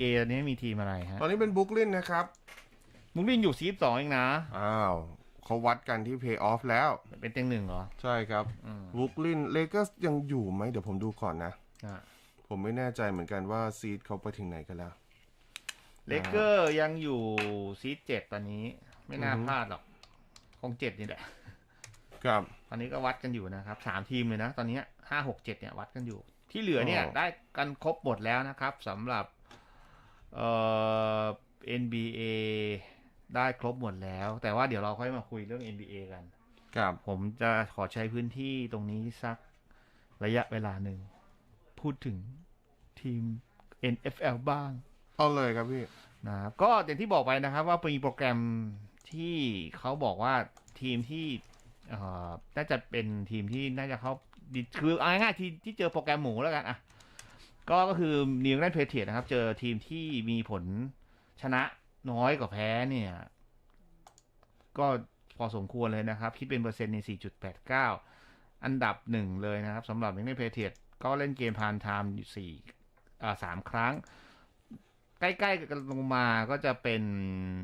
เอตอนนี้มีทีมอะไรฮะตอนนี้เป็นบุ๊กลินนะครับมุกลินอยู่ซีฟสองเองนะ อ้าวเขาวัดกันที่เพย์ออฟแล้ว เป็นเต็งหนึ่งเหรอ ใช่ครับอืมบุ๊กลินเลเกอร์ยังอยู่ไหมเดี๋ยวผมดูก่อนนะอะผมไม่แน่ใจเหมือนกันว่าซีดเขาไปถึงไหนกันแล้วเลเกอร์ยังอยู่ซีเจ็ดตอนนี้ ไม่น่าอือฮึพลาดหรอก คงเจ็ดนี่แหละครับตอนนี้ก็วัดกันอยู่นะครับสามทีมเลยนะ ตอนนี้ห้าหกเจ็ดเนี่ยวัดกันอยู่ ที่เหลือเนี่ยอ๋อได้กันครบหมดแล้วนะครับสำหรับ เอ่อ NBA ได้ครบหมดแล้ว แต่ว่าเดี๋ยวเราค่อยมาคุยเรื่อง NBA กันครับผมจะขอใช้พื้นที่ตรงนี้สักระยะเวลาหนึ่ง พูดถึงทีม NFL บ้าง เอาเลยครับพี่นะครับก็อย่างที่บอกไปนะครับ ว่ามีโปรแกรมที่เขาบอกว่าทีมที่เอ่อน่าจะเป็นทีมที่น่าจะเขาดีคือเอาง่ายๆทีมที่เจอโปรแกรมหมูแล้วกันอะ ก็ก็คือนิวแลนด์เพเทียนะครับ เจอทีมที่มีผลชนะน้อยกว่าแพ้เนี่ย ก็พอสมควรเลยนะครับ คิดเป็นเปอร์เซ็นต์ใน 4.89 อันดับหนึ่งเลยนะครับสำหรับนิวแลนด์เพเทียก็เล่นเกมพานไทม์อยู่สี่อ่าสามครั้ง ใกล้ๆกันลงมาก็จะเป็น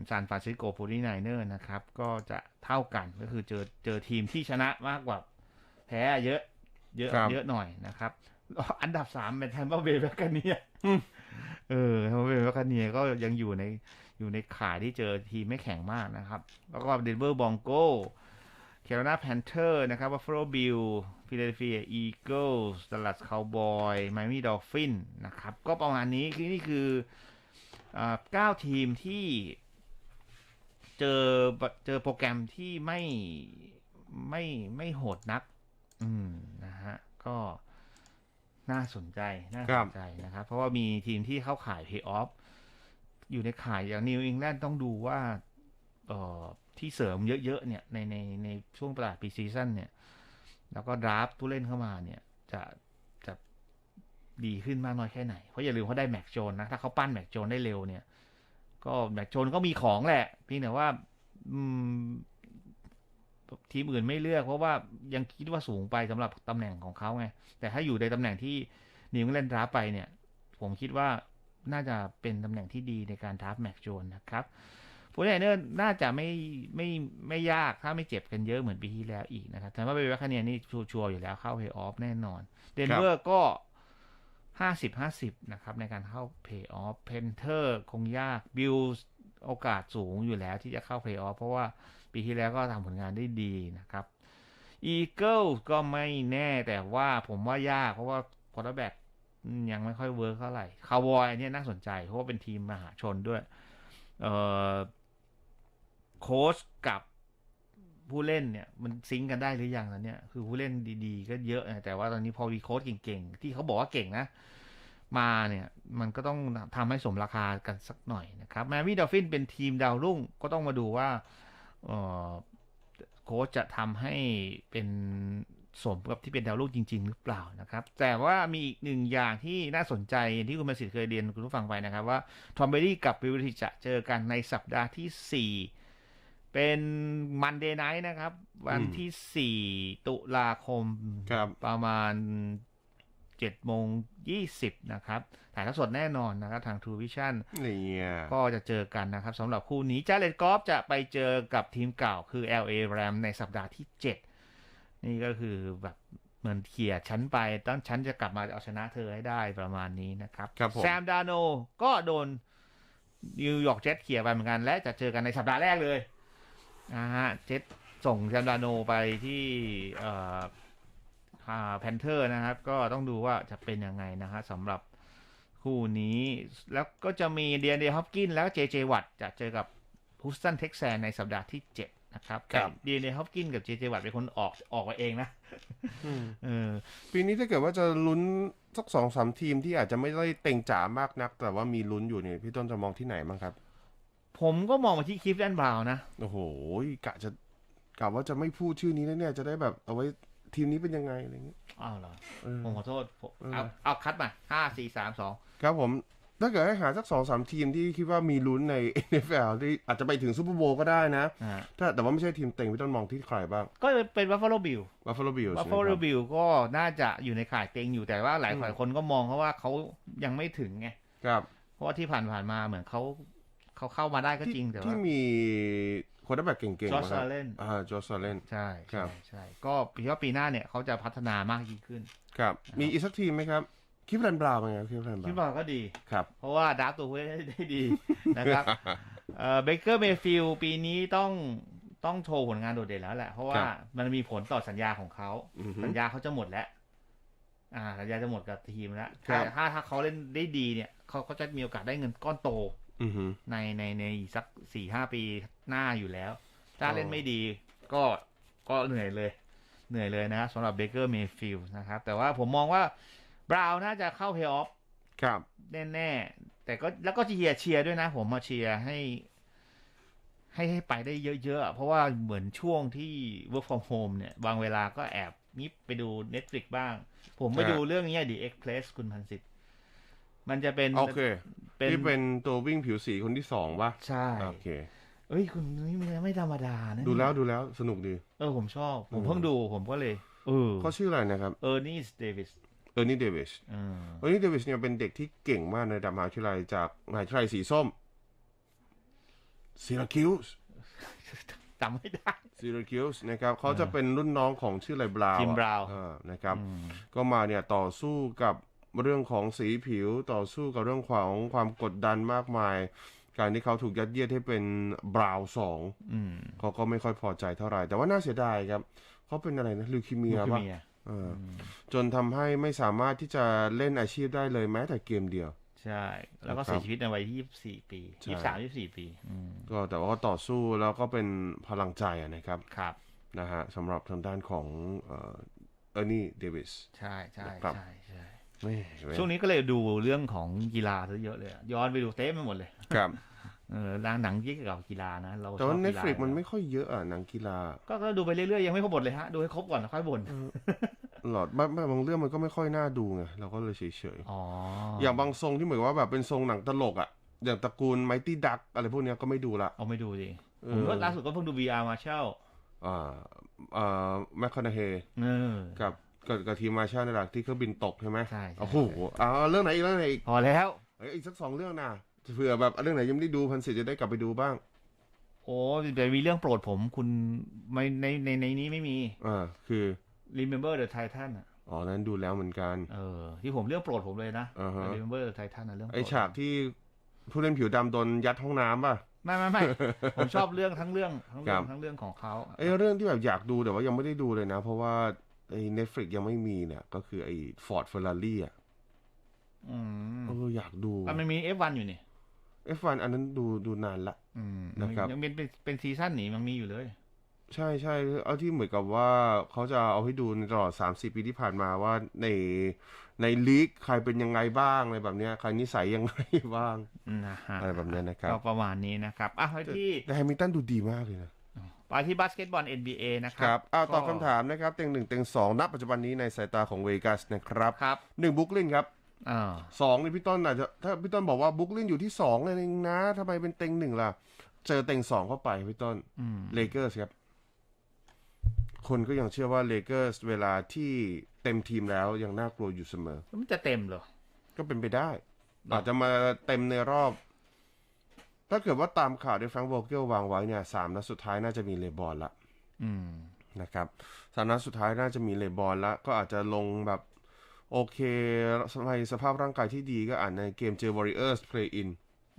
ซานฟรานซิสโก f 49เนอร์นะครับ ก็จะเท่ากันก็คือเจอเจอทีมที่ชนะมากกว่าแพ้เยอะ เยอะครับเยอะหน่อยนะครับ อันดับสามเป็นแทมเปอร์เบย์แบคเนียอืมเออแทมเปอร์เบย์แบคเนียก็ยังอยู่ในอยู่ในข่ายที่เจอทีมไม่แข็งมากนะครับ แล้วก็เดนเวอร์บองโกแคโร i นาแพนเทอร์นะครับบัฟฟาโลบิลฟิลาเดลเฟียอีเกิลสดัลลัสคาวบอยไมมี่ดอลฟินนะครับ ก็ประมาณนี้คือนี่คืออ่าเก้าทีมที่เจอเจอโปรแกรมที่ไม่ไม่ไม่โหดนัก อืมนะฮะ ก็ น่าสนใจน่าสนใจนะครับ เพราะว่ามีทีมที่เข้าข่าย p พ y o อ f อยู่ในข่ายอย่างนิวอิงแลนด์ต้องดูว่าเอ่อที่เสริมเยอะๆเนี่ยในในในช่วงตลาดปีซีซั่นเนี่ย แล้วก็ดราฟผู้เล่นเข้ามาเนี่ย จะจะดีขึ้นมากน้อยแค่ไหน เพราะอย่าลืมเขาได้แม็กโจนนะ ถ้าเขาปั้นแม็กโจนได้เร็วเนี่ย ก็แม็กโจนก็มีของแหละเพียงแต่ว่า อืม ทีมอื่นไม่เลือก เพราะว่ายังคิดว่าสูงไปสำหรับตำแหน่งของเขาไง แต่ถ้าอยู่ในตำแหน่งที่นิวเล่นดราไปเนี่ย ผมคิดว่าน่าจะเป็นตำแหน่งที่ดีในการดราแม็กโจนนะครับฟูเนเนอร์น่าจะไม่ไม่ไม่ยากถ้าไม่เจ็บกันเยอะเหมือนปีที่แล้วอีกนะครับแต่ว่าเบลแคเนียนี่ชัวร์อยู่แล้วเข้าเพย์ออฟแน่นอน เดนเวอร์ก็ห้าสิบห้าสิบนะครับ ในการเข้าเพย์ออฟเพนเทอร์คงยากบิลโอกาสสูงอยู่แล้วที่จะเข้าเพย์ออฟเพราะว่า ปีที่แล้วก็ทำผลงานได้ดีนะครับอีเกิลก็ไม่แน่แต่ว่าผมว่ายากเพราะว่าคอร์แบ็กยังไม่ค่อยเวิร์กเท่าไหร่คาวบอยเนี่ยน่าสนใจ เพราะว่าเป็นทีมมหาชนด้วยเอ่อโค้ชกับผู้เล่นเนี่ยมันซิงกันได้หรือยังตอนเนี้ยคือผู้เล่นดีๆ ก็เยอะแต่ว่าตอนนี้พอวีโค้ชเก่งๆ ที่เขาบอกว่าเก่งนะ มาเนี่ยมันก็ต้องทำให้สมราคากันสักหน่อยนะครับแมวี่ดอฟฟินเป็นทีมดาวรุ่งก็ต้องมาดูว่า โค้ชจะทำให้เป็นสมกับที่เป็นดาวรุ่งจริง ๆ หรือเปล่านะครับ แต่ว่ามีอีกหนึ่งอย่างที่น่าสนใจอย่างที่คุณมาสิทธิ์เคยเรียนคุณผู้ฟังไปนะครับ ว่าทอมเบอรี่กับวิลลิจะเจอกันในสัปดาห์ที่ 4 เป็นมันเดย์ไนท์นะครับ วันที่ 4 ตุลาคมครับประมาณ 7โมง20 นะครับ ถ่ายทอดสดแน่นอนนะครับ ทาง True Vision เนี่ยก็จะเจอกันนะครับสำหรับคู่นี้จาเลตกอล์ฟจะไปเจอกับทีมเก่าคือ LA Ram ในสัปดาห์ที่ 7 นี่ก็คือแบบเหมือนเขี่ยชั้นไปตั้งชั้นจะกลับมาเอาชนะเธอให้ได้ประมาณนี้นะครับครับผมแซมดาโนก็โดนนิวยอร์กเจ็ตเขี่ยไปเหมือนกัน และจะเจอกันในสัปดาห์แรกเลยนะฮะเจ็ตส่งแซมดาโนไปที่เอ่อ แพนเทอร์นะครับ ก็ต้องดูว่าจะเป็นยังไงนะฮะสำหรับคู่นี้แล้วก็จะมีเดียนเดฮอปกินแล้วเจเจวัตจะเจอกับฮูสตันเท็กซัสในสัปดาห์ที่7นะครับครับเดียนเดฮอปกินกับเจเจวัตเป็นคนออกออกมาเองนะอืมเออปีนี้ถ้าเกิดว่าจะลุ้นสักสองสามทีมที่อาจจะไม่ได้เต็งจ๋ามากนัก แต่ว่ามีลุ้นอยู่เนี่ยพี่ต้นจะมองที่ไหนบ้างครับ ผมก็มองมาที่คลิฟแลนด์บราวน์นะ โอ้โหกะจะกะว่าจะไม่พูดชื่อนี้แล้วเนี่ยจะได้แบบเอาไว้ ทีมนี้เป็นยังไงอะไรอย่างเงี้ย อ้าวเหรอเออผมขอโทษผมเออ เอาเอาคัดมาห้าสี่สามสองครับผม ถ้าเกิดให้หาสักสองสามทีมที่คิดว่ามีลุ้นใน NFL ที่อาจจะไปถึงซูเปอร์โบว์ก็ได้นะ อ่าถ้าแต่ว่าไม่ใช่ทีมเต็งพี่ต้นมองที่ใครบ้างก็เป็นบัฟฟาโลบิลบัฟฟาโลบิลส์บัฟฟาโลบิลก็น่าจะอยู่ในข่ายเต็งอยู่แต่ว่าหลายอืมฝ่ายคนก็มองเขาว่าเขายังไม่ถึงไงครับ เพราะว่าที่ผ่านผ่านๆมาเหมือนเขาเขาเข้ามาได้ก็จริงแต่ที่ว่า มี คนแบบเก่งๆจอร์จมาครับซาเลนอ่าจอร์จซาเลนใช่ครัใช่บใช่ก็ปีว่าปีหน้าเนี่ยเขาจะพัฒนามากยิ่งขึ้น ครับ มีอีกสักทีมไหมครับคิฟแลนบราวน์เป็นไงคิฟแลนบคิดราวน์ว่าก็ดีครับ เพราะว่าดับตัวผู้เล่นได้ดีนะครับเอ่อเบเกอร์เมฟิลปีนี้ต้องต้องโชว์ผลงานโดดเด่นแล้วแหละ เพราะว่าครับมันมีผลต่อสัญญาของเขาอือฮึสัญญาเขาจะหมดแล้ว อ่า สัญญาจะหมดกับทีมแล้วครัถ้าบถ้าถ้าเขาเล่นได้ดีเนี่ยเขาก็จะมีโอกาสได้เงินก้อนโตอือฮึ ในในในอีกสักสี่ห้าปีหน้าอยู่แล้ว ถ้าอ๋อเล่นไม่ดีก็ก็เหนื่อยเลย เหนื่อยเลยนะครับสำหรับเบเกอร์เมฟิลนะครับ แต่ว่าผมมองว่าบราวน์น่าจะเข้าเพลย์ออฟครับแน่ๆแต่ก็แล้วก็เชียร์เชียร์ด้วยนะ ผมมาเชียร์ให้ ให้ให้ไปได้เยอะๆ เพราะว่าเหมือนช่วงที่ work from home เนี่ย บางเวลาก็แอบนิบไปดู Netflix บ้าง ผมไปอ่าดูเรื่องนี้ The Express คุณพันสิทธิ์ มันจะเป็นโอเคเป็นที่เป็นตัววิ่งผิวสีคนที่สองป่ะใช่โอเคเอ้ยคุณนี่มันไม่ธรรมดานะดูแล้วดูแล้วสนุกดี เออผมชอบ ผมอืมเพิ่งดูผมก็เลย เออเขาชื่ออะไรนะครับเออร์นี่เดวิสเออร์นี่เดวิสเออเออร์นี่เดวิสเนี่ยเป็นเด็กที่เก่งมากในระดับมหาวิทยาลัยจากมหาวิทยาลัยสีส้มซีราคิวส์จำไม่ได้ซีราคิวส์นะครับเขาจะเป็นรุ่นน้องของชื่ออะไรบราวน์ Jim อะ Brown อ่านะครับอืมก็มาเนี่ยต่อสู้กับ เรื่องของสีผิวต่อสู้กับเรื่องของความกดดันมากมาย การที่เขาถูกยัดเยียดให้เป็นบราวน์สองอืมเขาก็ไม่ค่อยพอใจเท่าไหร่ แต่ว่าน่าเสียดายครับเขาเป็นอะไรนะลิวคีเมียลูป่ะคเมียเอออจนทำให้ไม่สามารถที่จะเล่นอาชีพได้เลยแม้แต่เกมเดียวใช่ แล้วก็ครับเสียชีวิตในวัยที่ยี่สิบสี่ปีใช่ยี่สามยี่สี่ปีอืมก็แต่ว่าก็ต่อสู้แล้วก็เป็นพลังใจอะนะครับครับนะฮะสำหรับทางด้านของเอ่อเออร์นี่เดวิสใช่ใช่ครับใช่ใช่ไม่ ช่วงนี้ก็เลยดูเรื่องของกีฬาซะเยอะเลยอะย้อนไปดูเต้ไปหมดเลยครับเออหนังหนังเกี่ยวกับกีฬานะเราแต่ว่าชอบกีฬา Netflix มันไม่ค่อยเยอะอะหนังกีฬาก็ก็ดูไปเรื่อยๆยังไม่ครบหมดเลยฮะดูให้ครบก่อนแล้วค่อยบ่นหลอดบางบางเรื่องมันก็ไม่ค่อยน่าดูไงเราก็เลยเฉยอ๋อๆอย่างบางทรงที่เหมือนว่าแบบเป็นทรงหนังตลกอะอย่างตระกูล Mighty Duck อะไรพวกเนี้ยก็ไม่ดูละเอาไม่ดูดิเออผมก็ล่าสุดก็เพิ่งดู VR Marshall อ่าอ่าแมคคอนเฮเออกับ กับกับทีมมาชาในหลักที่เครื่องบินตกใช่ไหมใช่ใช่โอ้โหเอาเรื่องไหนอีกเรื่องไหนอีกพอแล้วเอ้ยอีกสักสองเรื่องนะเผื่อแบบเรื่องไหนยังไม่ได้ดูพันสิทธิ์จะได้กลับไปดูบ้าง โอ้แต่มีเรื่องโปรดผมคุณไม่ในในในนี้ไม่มีอ่าคือ Remember the Titan อะอ๋อ นั้นดูแล้วเหมือนกัน เออ ที่ผมเรื่องโปรดผมเลยนะอ่าฮะ Remember the Titan นะเรื่องโปรไอดฉากที่ผู้เล่นผิวดำโดนยัดห้องน้ำป่ะ ไม่ไม่ไม่ผมชอบเรื่องทั้งเรื่องทั้งครัเรื่องบทั้งเรื่องของเขาไอเรื่องที่แบบอยากดูแต่ว่ายังไม่ได้ดูเลยนะ เพราะว่า ไอ Netflix ยังไม่มีเนี่ย ก็คือไอ Ford Ferrari อะอืมเอออยากดูอะมันมี F1 อยู่นี่ F1 อันนั้นดูดูนานละอืมนะครับยังเป็นเป็นเป็นซีซั่นนี่มันมีอยู่เลย ใช่ใช่เอาที่เหมือนกับว่าเขาจะเอาให้ดูในตลอด30ปีที่ผ่านมาว่าในในลีกใครเป็นยังไงบ้างอะไรแบบเนี้ยใครนิสัยยังไงบ้างนะฮะอะไรแบบเนี้ยนะครับก็ประมาณนี้นะครับอะไปที่แต่แฮมิลตันดูดีมากเลยนะ ไปที่บาสเกตบอล NBA นะคครัรับอ้าวตอบก็คำถามนะครับเต็งหนึ่งเต็งสองณปัจจุบันนี้ในสายตาของเวกัสนะครับครับหนึ่งบุกลินครับอ่าสองนี่พี่ต้นอาจจะถ้าพี่ต้นบอกว่าบุกลินอยู่ที่สองเลยเองนะทำไมเป็นเต็งหนึ่งล่ะ เจอเต็งสองเข้าไปพี่ต้นอืมเลเกอร์สครับ คนก็ยังเชื่อว่าเลเกอร์สเวลาที่เต็มทีมแล้วยังน่ากลัวอยู่เสมอแล้วมันจะเต็มเหรอ ก็เป็นไปได้หรอออาจจะมาเต็มในรอบ ถ้าเกิดว่าตามข่าวที่แฟรงค์โวเกลวางไว้เนี่ยสามนัดสุดท้ายน่าจะมีเลบอลละอืมนะครับสามนัดสุดท้ายน่าจะมีเลบอลละก็อาจจะลงแบบโอเคสมัยสภาพร่างกายที่ดีก็อาจในเกมเจอ Warriors Play In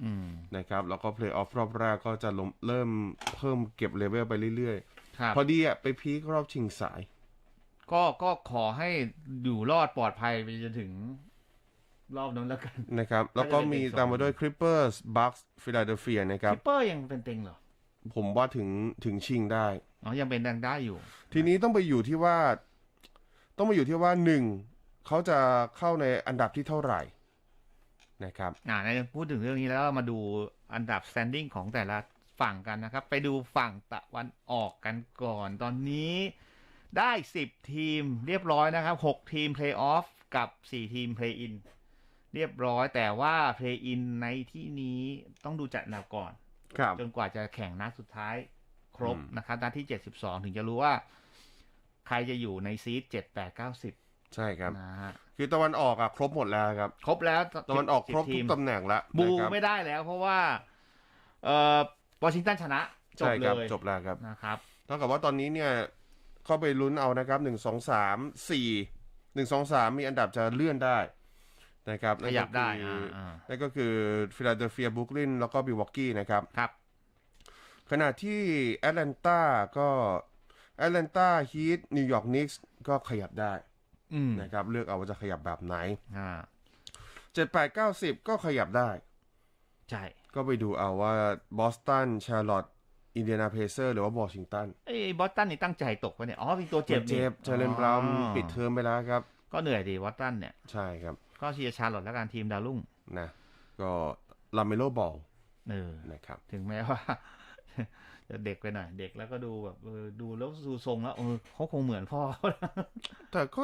อืมนะครับ แล้วก็ Play Off รอบแรกก็จะลงเริ่มเพิ่มเก็บเลเวลไปเรื่อยครับๆพอดีอะไปพีครอบชิงสาย ก็ก็ขอให้อยู่รอดปลอดภัยไปจนถึง รอบนั้นแล้วกัน นะครับ แล้วก็มีน่าจะเป็นเต็งสองตามมาด้วย Clippers Bucks Philadelphia นะครับคิปเปอร์ยังเป็นเต็งเหรอ ผมว่าถึงถึงชิงได้ อ๋อ ยังเป็นดังได้อยู่ ทีนี้ต้องไปอยู่ที่ว่า ต้องไปอยู่ที่ว่าหนึ่งเขาจะเข้าในอันดับที่เท่าไหร่นะครับ อ่าในพูดถึงเรื่องนี้แล้วมาดูอันดับ standing ของแต่ละฝั่งกันนะครับ ไปดูฝั่งตะวันออกกันก่อน ตอนนี้ได้ 10 ทีมเรียบร้อยนะครับ 6 ทีม play off กับ 4 ทีม play in เรียบร้อยแต่ว่า play in ในที่นี้ต้องดูจัดอันดับก่อน ครับ จนกว่าจะแข่งนัดสุดท้ายครบอืม นะครับนัดที่ 72 ถึงจะรู้ว่า ใครจะอยู่ในซีด7 8 9 10ใช่ครับนะฮะคือตะวันออกอะครบหมดแล้วครับ ครบแล้วตะวันออกสิครบทุทีกมตำแหน่งแล้วบูนะครับไม่ได้แล้วเพราะว่า เอ่อวอชิงตันชนะ จบใช่เลครับยจบแล้วครับ นะครับ เท่ากับว่าตอนนี้เนี่ยเข้าไปลุ้นเอานะครับหนึ่งสองสามสี่หนึ่งสองสามมีอันดับจะเลื่อนได้ นะครับขยับได้นั่นก็คืออ่านั่นก็คือฟิลาเดลเฟียบ o ุ k ลินแล้วก็บิวอกกี้นะครับครับ ขณะที่แอตแลนตาก็แอตแลนตาฮีทนิวยอร์กนิกส์ก็ขยับได้อืมนะครับ เลือกเอาว่าจะขยับแบบไหนอ่าเจ็ดแปดเก้าสิบก็ขยับได้ ใช่ ก็ไปดูเอาว่าบอสตันชาร์ลอตต์อินเดียนาเพเซอร์หรือว่าวอชิงตันไอ้บอสตันนี่ตั้งใจตกวะเนี่ย อ๋อมีตัวเจ็บนี่เจ็บเจเลนบราวน์อ๋อปิดเทอมไปแล้วครับ ก็เหนื่อยดีบอสตันเนี่ย ใช่ครับ ก็เชียร์ชาร์ลอตแล้วการทีมดาวรุ่งนะ ก็ลาเมโลบอลเออนะครับ ถึงแม้ว่าจะเด็กไปหน่อยเด็กแล้วก็ดูแบบเออดูแล้วดูทรงแล้วเออเขาคงเหมือนพ่อเขานะแต่ก็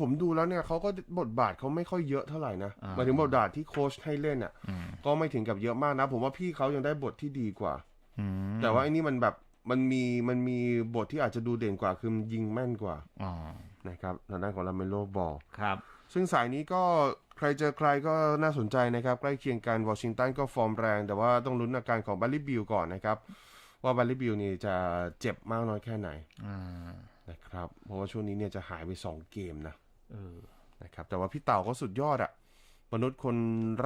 ผมดูแล้วเนี่ยเขาก็บทบาทเขาไม่ค่อยเยอะเท่าไหร่นะอ่าหมายถึงบทบาทที่โค้ชให้เล่นอะอืมก็ไม่ถึงกับเยอะมากนะ ผมว่าพี่เขายังได้บทที่ดีกว่าอืมแต่ว่าไอ้นี่มันแบบมันมีมันมีบทที่อาจจะดูเด่นกว่าคือมันยิงแม่นกว่าอ๋อนะครับทางด้านของลาเมโลบอลครับ ซึ่งสายนี้ก็ใครเจอใครก็น่าสนใจนะครับ ใกล้เคียงกันวอชิงตันก็ฟอร์มแรง แต่ว่าต้องลุ้นอาการของบัลลี่บิลก่อนนะครับ ว่าบัลลี่บิลนี่จะเจ็บมากน้อยแค่ไหนอ่านะครับ เพราะว่าช่วงนี้เนี่ยจะหายไป 2 เกมนะเออนะครับ แต่ว่าพี่เต่าก็สุดยอดอะมนุษย์คน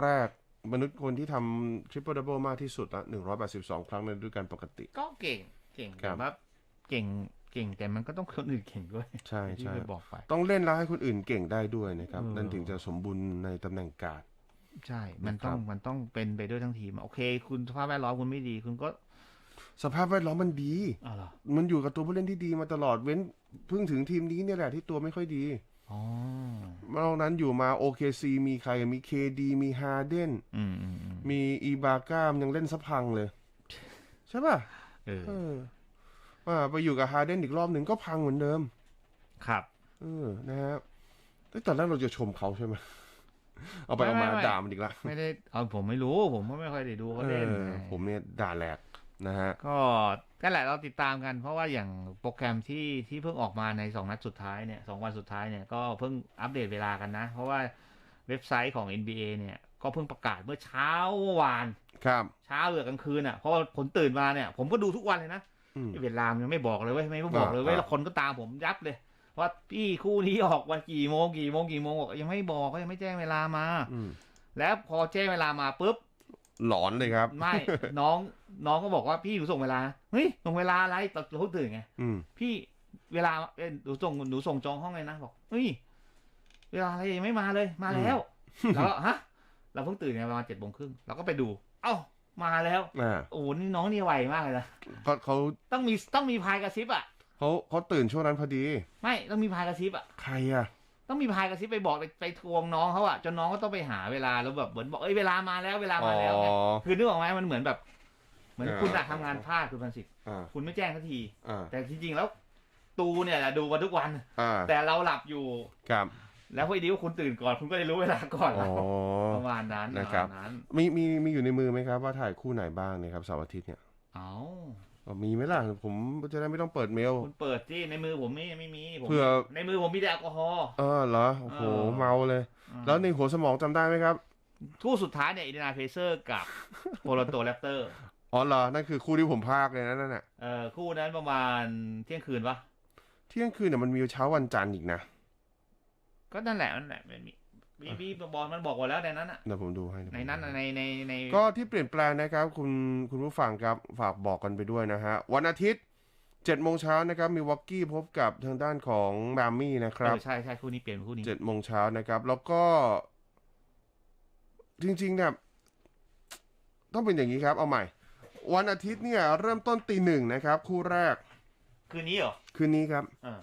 แรกมนุษย์คนที่ทำทริปเปิลดับเบิลมากที่สุดละ182ครั้งในฤดูกาลปกติ ก็เก่ง เก่งครัแต่บว่าเก่ง เก่งแต่มันก็ต้องคนอื่นเก่งด้วยใช่ที่ใช่เคยบอกไป ต้องเล่นแล้วให้คนอื่นเก่งได้ด้วยนะครับ เออ นั่นถึงจะสมบูรณ์ในตำแหน่งการดใช่ มันต้องมันต้องเป็นไปด้วยทั้งทีม โอเค คุณสภาพแวดล้อมคุณไม่ดี คุณก็สภาพแวดล้อมมันดีอ้าวเหรอมันอยู่กับตัวผู้เล่นที่ดีมาตลอดเว้นเพิ่งถึงทีมนี้เนี่ยแหละที่ตัวไม่ค่อยดีอ๋อ นอกนั้นอยู่มา OKC มีใครมี KD มีฮาเดนอืมอืมอืมมีอีบาก้ามยังเล่นสะพังเลย ใช่ป่ะเออ เออ ว่าไปอยู่กับฮาเดนอีกรอบหนึ่งก็พังเหมือนเดิม ครับ เออ นะฮะแต่ตอนแรกเราจะชมเขาใช่ไหมเอาไปไม่เอามาไม่ไม่ด่ามันอีกละ ไม่ได้ เอาผมไม่รู้ ผมก็ไม่ค่อยได้ดูเขาเอเล่นอไงผมเนี่ยด่าแหลกนะฮะ ก็นั่นแหละเราติดตามกัน เพราะว่าอย่างโปรแกรมที่ที่เพิ่งออกมาในสองนัดสุดท้ายเนี่ยสองวันสุดท้ายเนี่ยก็เพิ่งอัปเดตเวลากันนะ เพราะว่าเว็บไซต์ของ NBA เนี่ยก็เพิ่งประกาศเมื่อเช้าเมื่อวาน ครับ เช้าเหลือกลางคืนอะ เพราะว่าผมตื่นมาเนี่ย ผมก็ดูทุกวันเลยนะ อืมเวลามันยังไม่บอกเลยเว้ยไม่บอกเลยเว้ยอ่าแล้วคนก็ตามผมยับเลยว่าพี่คู่นี้ออกวันกี่โมงกี่โมงกี่โมงบอกยังไม่บอกก็ยังไม่แจ้งเวลามาอืมแล้วพอแจ้งเวลามาปุ๊บหลอนเลยครับ ไม่น้องน้องก็บอกว่าพี่หนูส่งเวลาเฮ้ยส่งเวลาอะไรตอนเราตื่นไงอืมพี่เวลาเอ้ยหนูส่งหนูส่งจองห้องเลยนะบอกเฮ้ยเวลาอะไรยังไม่มาเลยมาแล้วแล้วก็ฮะ เราเพิ่งตื่นไงประมาณเจ็ดโมงครึ่งเราก็ไปดู เอ้า มาแล้วอ่าโอ้โหนี่น้องนี่ไวมากเลยนะเขาเขาต้องมีต้องมีพายกระซิบอะ เขาเขาตื่นช่วงนั้นพอดี ไม่ต้องมีพายกระซิบอะ ใครอะ ต้องมีพายกระซิบไปบอกไปไปทวงน้องเขาอะจนน้องก็ต้องไปหาเวลาแล้วแบบเหมือนบอกเอ้ยเวลามาแล้วเวลามาแล้วไงอ๋อคือนึกออกไหมมันเหมือนแบบ เหมือนอ่าคุณอะทำงานพลาดคุณพันสิทธิ์อ่า คุณไม่แจ้งสักที อ่าแต่จริงๆแล้ว ตูเนี่ยแหละดูมาทุกวัน อ่าแต่เราหลับอยู่ ครับ แล้วพอดีว่าคุณตื่นก่อนคุณก็ได้รู้เวลาก่อนอ๋เราอประมาณนั้นนะครับปมาณนั้นมีมีมีอยู่ในมือไหมครับว่าถ่ายคู่ไหนบ้างเนี่ยครับเสาร์อาทิตย์เนี่ยเอาอ๋อมีไหมล่ะ ผมจะได้ไม่ต้องเปิดเมลคุณเปิดที่ในมือผมไม่ไม่มีผมเผื่อในมือผมมีแต่แอลกอฮอล์เออเหรอโอ้โหเออเมาเลย แล้วในหัวสมองจำได้ไหมครับคู่สุดท้ายเนี่ยอินเดียนาเพเซอร์กับโปโลโตแรปเตอร์อ๋อเหรอ นั่นคือคู่ที่ผมพากเลยนะนั่นน่ะเอ่อคู่นั้นประมาณเที่ยงคืนปะเที่ยงคืนเนี่ยมันมีเช้าวันจันทร์อีกนะ ก็นั่นแหละนั่นแหละมันมีบีบีบอลมันบอกไว้แล้วในนั้นอะเดี๋ยวผมดูให้เดี๋ยวผมในนั้นดูอะให้ในในในก็ที่เปลี่ยนแปลงนะครับ คุณคุณผู้ฟังครับฝากบอกกันไปด้วยนะฮะ วันอาทิตย์เจ็ดโมงเช้านะครับมีวอกกี้พบกับทางด้านของแมมมี่นะคเอรับอใช่ใช่คู่นี้เปลี่ยนเป็นคู่นี้เจ็ดโมงเช้านะครับ แล้วก็ จริงๆเนี่ยต้องเป็นอย่างนี้ครับ เอาใหม่ วันอาทิตย์เนี่ย เริ่มต้นตีหนึ่งนะครับ คู่แรก คืนนี้เหรอ คืนนี้ครับเออ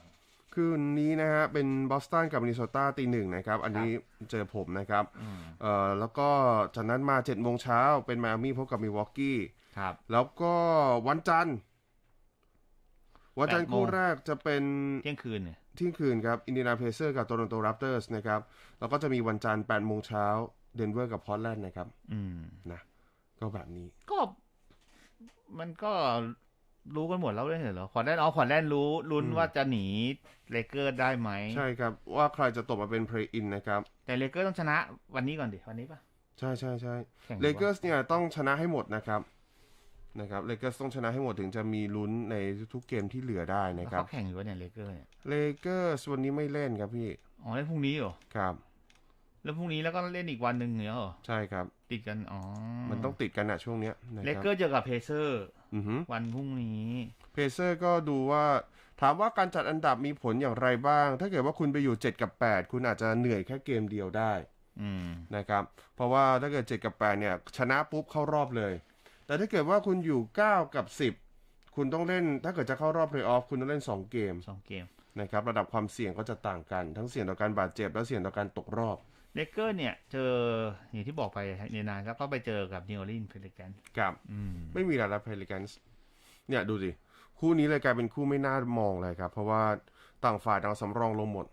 คืนนี้นะฮะเป็นบอสตันกับมินนิโซตาตีหนึ่งนะครับ อันนี้เจอผมนะครับอืมเอ่อแล้วก็จากนั้นมาเจ็ดโมงเช้าเป็นมามี่พบกับมิวอกกี้ครับ แล้วก็วันจันทร์วันจันทร์แปดโมงคู่แรกจะเป็นเที่ยงคืนเนี่ยเที่ยงคืนครับอินเดียนาเพเซอร์กับโตลอนโตรับเตอร์สนะครับ แล้วก็จะมีวันจันทร์8โมงเช้าเดนเวอร์กับพอร์ตแลนด์นะครับ อืมนะ ก็แบบนี้ก็มันก็ รู้กันหมดแล้วไม่ใช่เหรอขอนแลนอ๋อขอนแลนรู้ลุ้นอืมว่าจะหนีเลเกอร์ได้ไหมใช่ครับ ว่าใครจะตกมาเป็น play in นะครับ แต่เลเกอร์ต้องชนะวันนี้ก่อนดิ วันนี้ปะใช่ใช่ใช่แข่งเลเกอร์สเนี่ยต้องชนะให้หมดนะครับนะครับเลเกอร์สต้องชนะให้หมดถึงจะมีลุ้นในทุกๆเกมที่เหลือได้แล้วนะครับเขาแข่งอยู่วะเนี่ยเลเกอร์เนี่ยเลเกอร์สวันนี้ไม่เล่นครับพี่อ๋อเล่นพรุ่งนี้เหรอครับแล้วพรุ่งนี้แล้วก็เล่นอีกวันหนึ่งเหรอใช่ครับ ติดกันอ๋อมันต้องติดกันอะช่วงเนี้ยนะเลครับเกอร์เจอกับเพเซอร์อือฮึ วันพรุ่งนี้เพเซอร์ก็ดูว่าถามว่าการจัดอันดับมีผลอย่างไรบ้าง ถ้าเกิดว่าคุณไปอยู่ 7 กับ 8 คุณอาจจะเหนื่อยแค่เกมเดียวได้อืมนะครับ เพราะว่าถ้าเกิด 7 กับ 8 เนี่ย ชนะปุ๊บเข้ารอบเลย แต่ถ้าเกิดว่าคุณอยู่ 9 กับ 10 คุณต้องเล่น ถ้าเกิดจะเข้ารอบเพลย์ออฟคุณต้องเล่น 2 เกมสองเกมนะครับ ระดับความเสี่ยงก็จะต่างกัน ทั้งเสี่ยงต่อการบาดเจ็บและเสี่ยงต่อการตกรอบ เลเกอร์เนี่ย เจออย่างที่บอกไปในนานแล้วก็ไปเจอกับนิวออร์ลีนเพลิแกนกับอืมไม่มีดาราเพลิกันส์เนี่ยดูสิ คู่นี้เลยกลายเป็นคู่ไม่น่ามองเลยครับ เพราะว่าต่างฝ่ายต่างสำรองลงหมด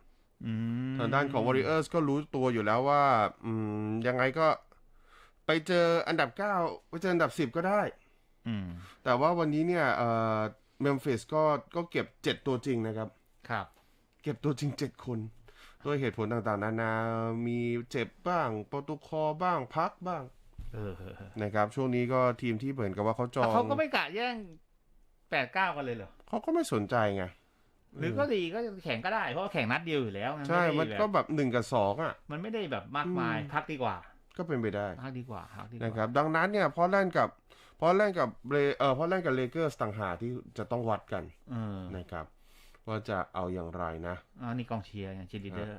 อืมทางด้านของ Warriors ก็รู้ตัวอยู่แล้วว่า อืมยังไงก็ไปเจออันดับ9ไปเจออันดับ10ก็ได้อืมแต่ว่าวันนี้เนี่ยเอ่อเมมฟิสก็ก็เก็บ7ตัวจริงนะครับ ครับ เก็บตัวจริง7คน ด้วยเหตุผลต่างๆ นานา มีเจ็บบ้างโปรโตคอลบ้างพักบ้างเออนะครับ ช่วงนี้ก็ทีมที่เหมือนกับว่าเขาจอแต่งเขาก็ไม่กะแย่งแปดเก้ากันเลยเหรอเขาก็ไม่สนใจไงหรือก็ดีก็แข่งก็ได้ เพราะว่าแข่งนัดเดียวอยู่แล้วไงใช่ไได้มันแบบก็แบบหนึ่งกับสองอะ มันไม่ได้แบบมากมายอืมพักดีกว่า ก็เป็นไปได้พักดีกว่าพักดีกว่านะครับ ดังนั้นเนี่ยพอเล่นกับพอเล่นกับเรเอ่อพอเล่นกับเลเกอร์สต่างหากที่จะต้องวัดกันเออนะครับ ว่าจะเอาอย่างไรนะอ๋อนี่กองเชียร์ไงชีลิเดอร์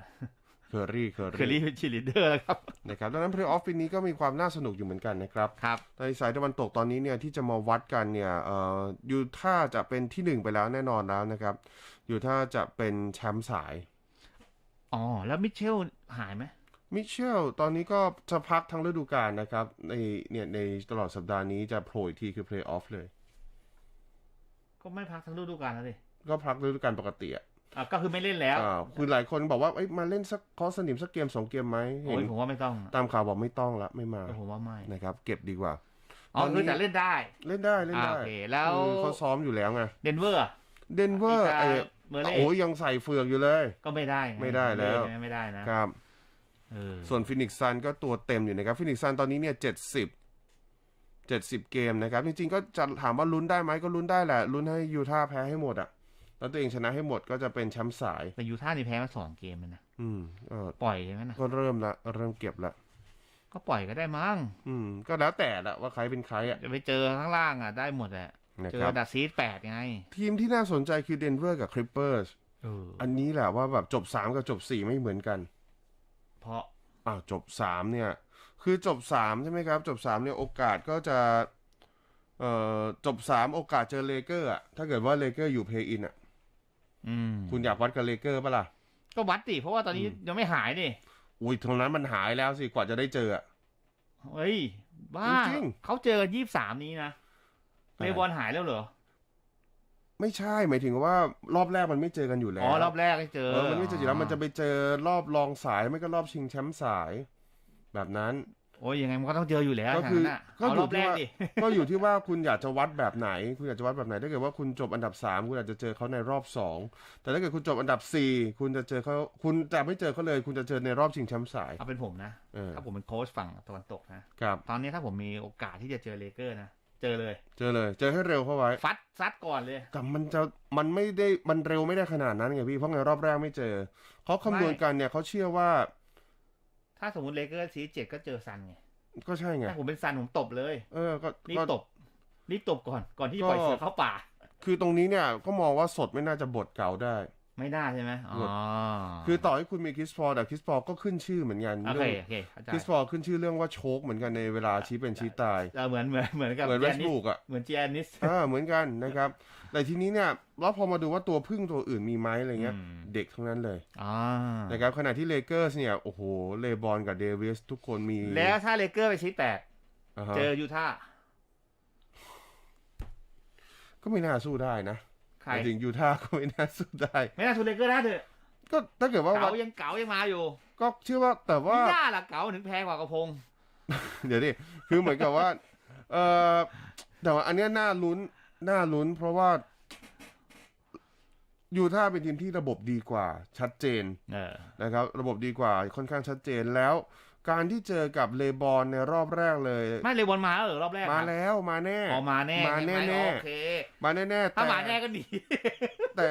เคอรี่เคอเคอรี่รี่เป็นชีลิเดอร์แล้วครับนะครับดังนั้นเพลย์ออฟปีนี้ก็มีความน่าสนุกอยู่เหมือนกันนะครับครับในสายตะวันตกตอนนี้เนี่ยที่จะมาวัดกันเนี่ยเอ่อยูท่าจะเป็นที่หนึ่งไปแล้วแน่นอนแล้วนะครับยูท่าจะเป็นแชมป์สายอ๋อแล้วมิเชลหายไหมมิเชลตอนนี้ก็จะพักทั้งฤดูกาลนะครับ ในเนี่ยในตลอดสัปดาห์นี้จะโผล่อีกทีคือเพลย์ออฟเลย ก็ไม่พักทั้งฤดูกาลแล้วดิ ก็พักฤดูกาลปกติอะอะก็คือไม่เล่นแล้วอ่าคือหลายคนบอกว่าเอ้ยมาเล่นสักคอสนิมสักเกมสองเกมไหมเห็โอ้ยนผมว่าไม่ต้องตามข่าวบอกไม่ต้องละไม่มาผมว่าไม่นะครับ เก็บดีกว่า อ๋อตอนนี้ คือแต่เล่นได้ เล่นได้เล่นอ่าได้โอเคแล้ว คือเขาซ้อมอยู่แล้วไงเดนเวอร์อะเดนเวอร์อีกาไอ้เมอร์เล่ โอ้ยยังใส่เฟือกอยู่เลย ก็ไม่ได้งไม่ได้แล้ว ไม่ได้นะ ครับ เออ ส่วนฟินิกซ์ซันก็ตัวเต็มอยู่นะครับฟินิกซ์ซันตอนนี้เนี่ยเจ็ดสิบเจ็ดสิบเกมนะครับ จริงๆ ก็จะถามว่าลุ้นได้ไหมก็ลุ้นได้แหละ ลุ้นให้ยูท่าห์แพ้ให้หมดอะ แล้วตัวเองชนะให้หมดก็จะเป็นแชมป์สาย แต่ยูท่าห์นี่แพ้มาสองเกมเลยนะ อืมเออปล่อยใช่ไหมนะ ก็เริ่มละเริ่มเก็บละก็ปล่อยก็ได้มั้ง อืม ก็แล้วแต่ละว่าใครเป็นใครอะ จะไปเจอข้างล่างอะได้หมดแหละ นะเจคอรับ ดัดซีดแปดไง ทีมที่น่าสนใจคือเดนเวอร์กับคริปเปอร์สเออ อันนี้แหละว่าแบบจบสามกับจบสี่ไม่เหมือนกัน เพราะอ้าวจบสามเนี่ย คือจบสามใช่ไหมครับ จบสามเนี่ยโอกาสก็จะเอ่อจบสามโอกาสเจอเลเกอร์อะถ้าเกิดว่าเลเกอร์อยู่เพย์อินอะอืม คุณอยากวัดกับเลเกอร์ปะล่ะ ก็วัดดิเพราะว่าตอนนี้ยังไม่หายดิอุ้ยตรงนั้นมันหายแล้วสิกว่าจะได้เจออะเฮ้ย บ้าจริงเขาเจอยี่สามนี้นะอะไรเลบอลหายแล้วเหรอ ไม่ใช่หมายถึงว่ารอบแรกมันไม่เจอกันอยู่แล้วอ๋อรอบแรกได้เจอเออมันไม่เจออยู่แล้วมันจะไปเจอรอบรองสายไม่ก็รอบชิงแชมป์สาย แบบนั้น โอ้ยยังไงมันก็ต้องเจออยู่แล้วก็คือทางนั้นน่ะก็เอาอยู่รอบแรกที่ว่าดิ ก็อยู่ที่ว่าคุณอยากจะวัดแบบไหน คุณอยากจะวัดแบบไหนถ้าเกิดว่าคุณจบอันดับสามคุณอาจจะเจอเขาในรอบสองแต่ถ้าเกิดคุณจบอันดับสี่คุณจะเจอเขาคุณจะไม่เจอเขาเลย คุณจะเจอในรอบชิงแชมป์สาย เอาเป็นผมนะ เออ ถ้าผมเป็นโค้ชฝั่งตะวันตกนะ ครับ ตอนนี้ถ้าผมมีโอกาสที่จะเจอเลเกอร์นะ เจอเลย เจอเลย เจอให้เร็วเข้าไว้ ฟัดซัดก่อนเลย แต่มันจะมันไม่ได้มันเร็วไม่ได้ขนาดนั้นไงพี่เพราะไงรอบแรกไม่เจอเขาคำนวณกันเนี่ยเขาเชื่อว่า ถ้าสมมติเลเกอร์ซีเจ็ดก็เจอซันไง ก็ใช่ไง ถ้าผมเป็นซันผมตบเลย เออ ก็รีบก็ตบ รีบตบก่อน ก่อนที่ก็ปล่อยเสือเข้าป่า คือตรงนี้เนี่ย ก็มองว่าสดไม่น่าจะบดเก่าได้ ไม่ได้ใช่ไหมอ๋อ คือต่อให้คุณมีคริสพอลแต่คริสพอลก็ขึ้นชื่อเหมือนกันโอเคเรื่องโอเคเข้าใจคริสพอลขึ้นชื่อเรื่องว่าโชคเหมือนกันในเวลาชี้เป็นชี้ตายเออเหมือนเหมือนเหมือนกับเหมือนเวเจียสนิสบุกอะเหมือนเจียนิสอ่าเหมือนกันนะครับ แต่ทีนี้เนี่ยแล้วพอมาดูว่าตัวพึ่งตัวอื่นมีไหมอะไรเงี้ยอืมเด็กทั้งนั้นเลยอ่านะครับขณะที่เลเกอร์สเนี่ย โอ้โห เลบอนกับเดวิสทุกคนมี แล้วถ้าเลเกอร์ไปซีแปดอ่าฮะเจอยูท่าห์ก็ไม่น่าสู้ได้นะ ใคร หมายถึงยูท่าห์ก็ไม่น่าสู้ได้ ไม่น่าทูเลเกอร์ได้เถอะก็ถ้าเกิดว่าวัเก๋าดยังเก๋ายังมาอยู่ก็เชื่อว่าแต่ว่า ไม่น่าล่ะเก๋าถึงแพงกว่ากระพง เดี๋ยวดิคือเหมือนกับว่า เออแต่ว่าอันเนี้ยน่าลุ้น น่าลุ้น เพราะว่ายูท่าเป็นทีมที่ระบบดีกว่าชัดเจน เออ นะครับระบบดีกว่าค่อนข้างชัดเจนแล้ว การที่เจอกับเลบอนในรอบแรกเลย ไม่เลยบอลมาแล้วเหรอรอบแรกมาอะแล้วมาแน่อ๋อมาแน่มาใช่ไหแน่โอเคมาแน่ๆถ้าแต่มาแน่ก็ดี แต่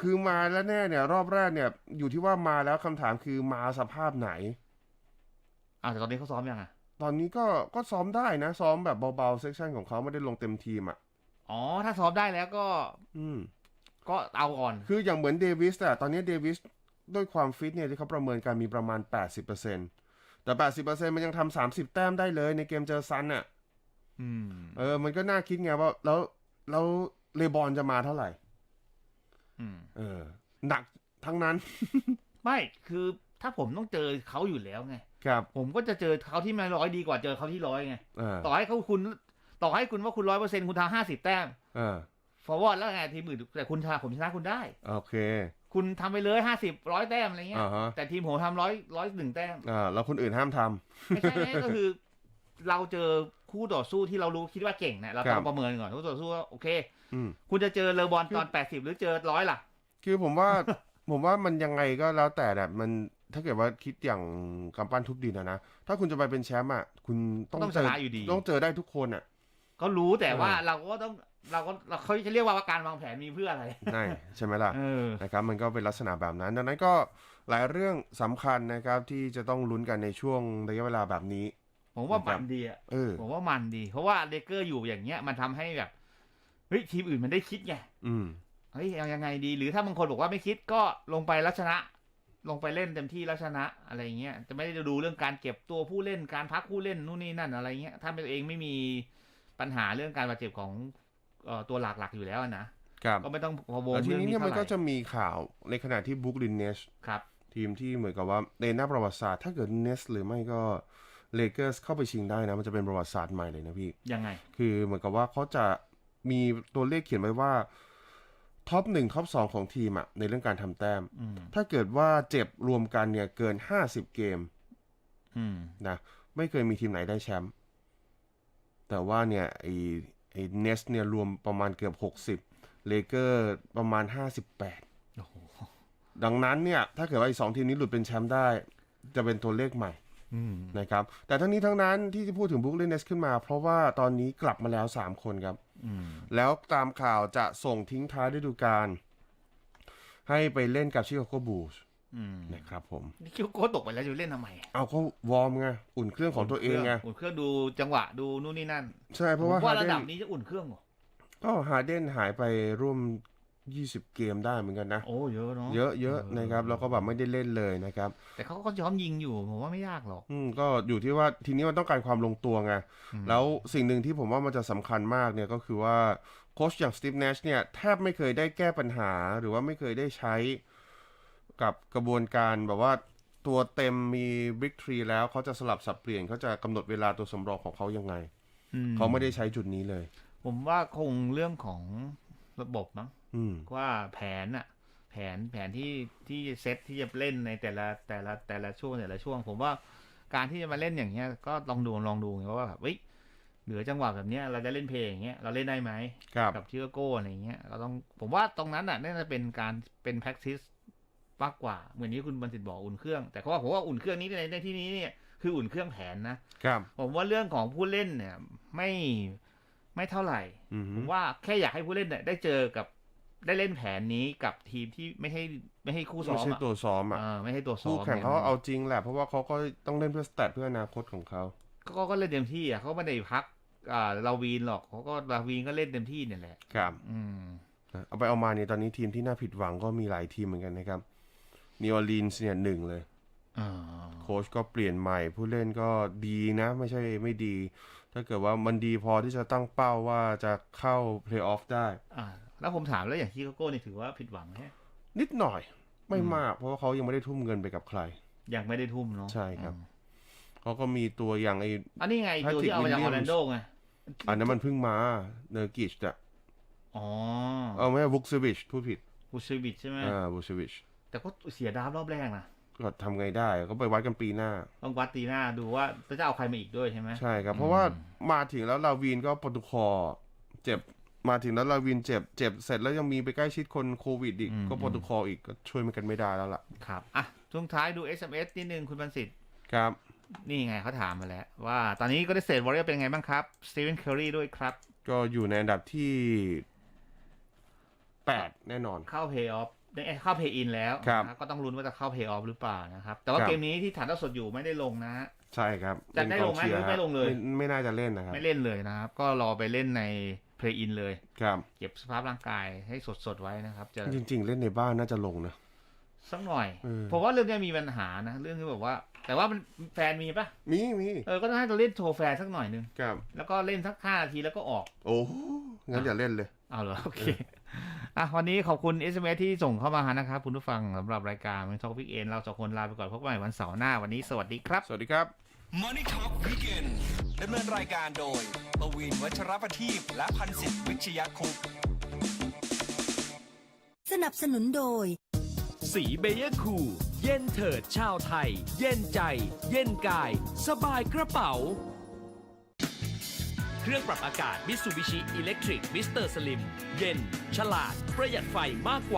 คือมาแล้วแน่เนี่ย รอบแรกเนี่ย อยู่ที่ว่ามาแล้วคำถามคือมาสภาพไหนอ่าแต่ตอนนี้เขาซ้อมยังอะตอนนี้ก็ก็ซ้อมได้นะ ซ้อมแบบเบาๆเซสชันของเขาไม่ได้ลงเต็มทีมอะอ๋อ ถ้าซ้อมได้แล้วก็ อืม ก็เอาก่อน คืออย่างเหมือนเดวิสอะตอนนี้เดวิสด้วยความฟิตเนี่ยที่เขาประเมินการมีประมาณ 80% แต่ 80%มันยังทำ30 แต้มได้เลยในเกมเจอซันอะอืมเออ มันก็น่าคิดไงว่าแล้วแล้วเลบอนจะมาเท่าไหร่อืมเออ หนักทั้งนั้น ไม่คือถ้าผมต้องเจอเขาอยู่แล้วไงครับ ผมก็จะเจอเขาที่มาร้อยดีกว่าเจอเขาที่ร้อยไงเออต่อให้เขาคุณ ต่อให้คุณว่าคุณร้อยเปอร์เซ็นต์คุณทำห้าสิบแต้มเออฟอร์วอร์ดแล้วไงทีมอื่นแต่คุณชนะผมชนะคุณได้ โอเค คุณทำไปเลยห้าสิบร้อยแต้มอะไรเงี้ย อ่าฮะแต่ทีมผมทำร้อยร้อยหนึ่งแต้ม อ่าแล้วคนอื่นห้ามทำ ไม่ใช่ไงก็คือ เราเจอคู่ต่อสู้ที่เรารู้คิดว่าเก่งเนี่ยเราครัต้อบงประเมินก่อนคู่ต่อสู้ว่าโอเค อืม คุณจะเจอเลอบอลตอนแปดสิบหรือเจอร้อยล่ะ คือผมว่า ผมว่ามันยังไงก็แล้วแต่แบบมันถ้าเกิดว่าคิดอย่างกำปั้นทุบดินอะนะ ถ้าคุณจะไปเป็นแชมป์อะคุณต้องต้องเจชอนะอยู่ดี ต้องเจอได้ทุกคนอะก็รู้แต่ว่าเออเราก็ต้อง เราก็เราเขาจะเรียกว่าการวางแผนมีเพื่ออะไรใช่ใช่ไหมล่ะเออนะครับมันก็เป็นลักษณะแบบนั้น ดังนั้นก็หลายเรื่องสำคัญนะครับที่จะต้องลุ้นกันในช่วงระยะเวลาแบบนี้ ผมว่าครัมับนดีอะเออผมว่ามันดี เพราะว่าเลเกอร์อยู่อย่างเงี้ยมันทำให้แบบเฮ้ยทีมอื่นมันได้คิดไงอืมเฮ้ยเอายังไงดีหรือถ้าบางคนบอกว่าไม่คิดก็ลงไปแล้วชนะลงไปเล่นเต็มที่แล้วชนะอะไรเงี้ยจะไม่ได้ดูเรื่องการเก็บตัวผู้เล่นการพักผู้เล่นนู่นนี่นั่นอะไรเงี้ยถ้าตัวเองไม่มีปัญหาเรื่องการบาดเจ็บของเอ่อ ตัวหลักๆอยู่แล้วนะครับก็ไม่ต้องพะวงแต่ทีเรื่องนี้นี้เนี่ยมันเท่าไหก็ร่จะมีข่าวในขณะที่บุ๊กลินเนชครับทีมที่เหมือนกับว่าในหน้าประวัติศาสตร์ถ้าเกิดเนสหรือไม่ก็เลเกอร์สเข้าไปชิงได้นะ มันจะเป็นประวัติศาสตร์ใหม่เลยนะพี่ ยังไง คือเหมือนกับว่าเขาจะมีตัวเลขเขียนไว้ว่าท็อปหนึ่งท็อปสองของทีมอะในเรื่องการทำแต้มอืมถ้าเกิดว่าเจ็บรวมกันเนี่ยเกินห้าสิบเกมอืมนะไม่เคยมีทีมไหนได้แชมป์แต่ว่าเนี่ยไอ ไอเนสเนี่ยรวมประมาณเกือบหกสิบเลเกอร์ประมาณห้าสิบแปดโอ้โหดังนั้นเนี่ย ถ้าเกิดว่าไอสองทีมนี้หลุดเป็นแชมป์ได้ จะเป็นตัวเลขใหม่อืมนะครับ แต่ทั้งนี้ทั้งนั้นที่จะพูดถึงบุ๊กลินเนสขึ้นมา เพราะว่าตอนนี้กลับมาแล้ว 3 คนครับอืมแล้วตามข่าวจะส่งทิ้งท้ายฤดูกาลให้ไปเล่นกับชิคาโกบูลส์อืม นะครับผมนี่คิวโก้ตกไปแล้วจะเล่นทำไมเอาเขาวอร์มไงอุ่นเครื่องของตัวเองไงอุ่นเครื่องดูจังหวะดูนู่นนี่นั่น ใช่เพราะว่าผมว่าฮาระเดดับนนี้จะอุ่นเครื่องเหรอก็ฮาเดนหายไปร่วม20เกมได้เหมือนกันนะ โอ้เยอะเนาะเยอะเยอะนะครับแล้วก็แบบไม่ได้เล่นเลยนะครับ แต่เขาก็ย้อมยิงอยู่ผมว่าไม่ยากหรอก อืมก็อยู่ที่ว่าทีนี้มันต้องการความลงตัวไงอืมแล้วสิ่งหนึ่งที่ผมว่ามันจะสำคัญมากเนี่ยก็คือว่าโค้ชอย่างสตีฟเนชเนี่ยแทบไม่เคยได้แก้ปัญหาหรือว่าไม่เคยได้ใช้ กับกระบวนการแบบว่าตัวเต็มมีบิ๊กทรีแล้วเขาจะสลับสับเปลี่ยนเขาจะกำหนดเวลาตัวสำรองของเขายังไงอืเขาไม่ได้ใช้จุดนี้เลย ผมว่าคงเรื่องของระบบมั้งอืมว่าแผนอะแผนแผนที่ที่เซตที่จะเล่นในแต่ละแต่ละแต่ละช่วงแต่ละช่วง ผมว่าการที่จะมาเล่นอย่างเงี้ย ก็ลองดูลองดูไงว่าแบบเฮ้ยเหลือจังหวะแบบเนี้ยเราจะเล่นเพลงอย่างเงี้ยเราเล่นได้ไหมครับกับชิคาโก้อะไรเงี้ยเราต้องผมว่าตรงนั้นอะน่าจะเป็นการเป็น practice มากกว่า เหมือนที่คุณบันสิทธิ์บอกอุ่นเครื่อง แต่เขาว่าผมว่าอุ่นเครื่องนี้ในในที่นี้เนี่ยคืออุ่นเครื่องแผนนะครับผมว่าเรื่องของผู้เล่นเนี่ย ไม่ไม่เท่าไหร่อืมผมว่าแค่อยากให้ผู้เล่นเนี่ยได้เจอกับได้เล่นแผนนี้กับทีมที่ไม่ให้ไม่ให้คู่ซ้ไม่อมใช่อะตัวซ้อมอะเออไม่ให้ตัวซ้อมคู่แข่งเขานี่ยเอาจริงแหละเพราะว่าเขาก็ต้องเล่นเพื่อสแตทเพื่ออนาคตของเขาก็ก็เล่นเต็มที่อะเขาไม่ได้พักอ่าลาวีนหรอกเขาก็ลาวีนก็เล่นเต็มที่เนี่ยแหละครับ อืมนะเอาไปเอามาเนี่ยตอนนี้ทีมที่น่าผิดหวังก็มีหลายทีมเหมือนกันนะครับ นิวออร์ลีนส์เนี่ยหนึ่งเลยอ่าโค้ชก็เปลี่ยนใหม่ ผู้เล่นก็ดีนะ ไม่ใช่ไม่ดี ถ้าเกิดว่ามันดีพอที่จะตั้งเป้าว่าจะเข้าเพลย์ออฟได้อ่าแล้วผมถามแล้วอย่างชิคาโก้นี่ถือว่าผิดหวังไหมนิดหน่อยไม่มาก เพราะว่าเขายังไม่ได้ทุ่มเงินไปกับใคร ยังไม่ได้ทุ่มเนาะใช่ครับอืมเขาก็มีตัวอย่างไอ้อันนี้ไงตัวที่เอามาจากอ Patrick อร์แลนโดไงอันนั้นมันเพิ่งมาเนอร์กิชอะอ๋อเอาไม่วุกซวิชพูดผิดบูชิบิชใช่ไหมอ่าวุกซวิช แต่ก็เสียดาวรอบแรกนะก็ทำไงได้ก็ไปวัดกันปีหน้า ต้องวัดตีหน้าดูว่าจะเอาใครมาอีกด้วยใช่ไหมใช่ครับ เพราะว่ามาถึงแล้วลาวีนก็โปรตุคอเจ็บมาถึงแล้วลาวินเจ็บเจ็บเสร็จแล้วยังมีไปใกล้ชิดคนโควิดอีกอืมก็โปรโตคอลอีกก็ช่วยมันกันไม่ได้แล้วล่ะ ครับ อะช่วงท้ายดู SMS นิดนึงคุณบันสิทธิ์ครับ นี่ไงเขาถามมาแล้ว ว่าตอนนี้ก็ได้เซตวอริเออร์เป็นไงบ้างครับสตีเวนเคอรีด้วยครับ ก็อยู่ในอันดับที่แปดแน่นอนเข้าเพย์ออฟ เข้าเพย์อินแล้วครับนะก็ต้องลุ้นว่าจะเข้าเพย์ออฟหรือเปล่านะครับ แต่ว่าครับ เกมนี้ที่ถ่ายทอดสดอยู่ไม่ได้ลงนะฮะใช่ครับจะได้ลงไหมเป็นกอชียร์หรือไม่ลงเลยไม่ไม่น่าจะเล่นนะครับไม่เล่นเลยนะครับ ก็รอไปเล่นในเพลย์อินเลย ครับ เก็บสภาพร่างกายให้สดๆไว้นะครับ จะจริง ๆ เล่นในบ้านน่าจะลงนะ สักหน่อย เออ ผมว่าเรื่องนี้มีปัญหานะ เรื่องที่แบบว่า แต่ว่ามันแฟนมีปะมีมีเออก็ต้องให้เราเล่นโชว์แฟนสักหน่อยนึง ครับ แล้วก็เล่นสักห้านาทีแล้วก็ออก โอ้โหงั้นอย่าเล่นเลย เอาเหรอโอเค อะวันนี้ขอบคุณ SMS ที่ส่งเข้ามานะครับ คุณผู้ฟังสำหรับรายการมันทอกพิกเอ็นเราสองคนลาไปก่อนพบกันใหม่วันเสาร์หน้าวันนี้สวัสดีครับ สวัสดีครับ Money Talk Weekend ดำเนินรายการโดยปวีณวัชรประทีปและพันศิษย์วิชยคุปต์สนับสนุนโดย สีเบเยอร์คูลเย็นเถิดชาวไทย เย็นใจ เย็นกาย สบายกระเป๋าเค รื่องปรับอากาศ Mitsubishi Electric Mr. Slim เย็น ฉลาด ประหยัดไฟมากกว่า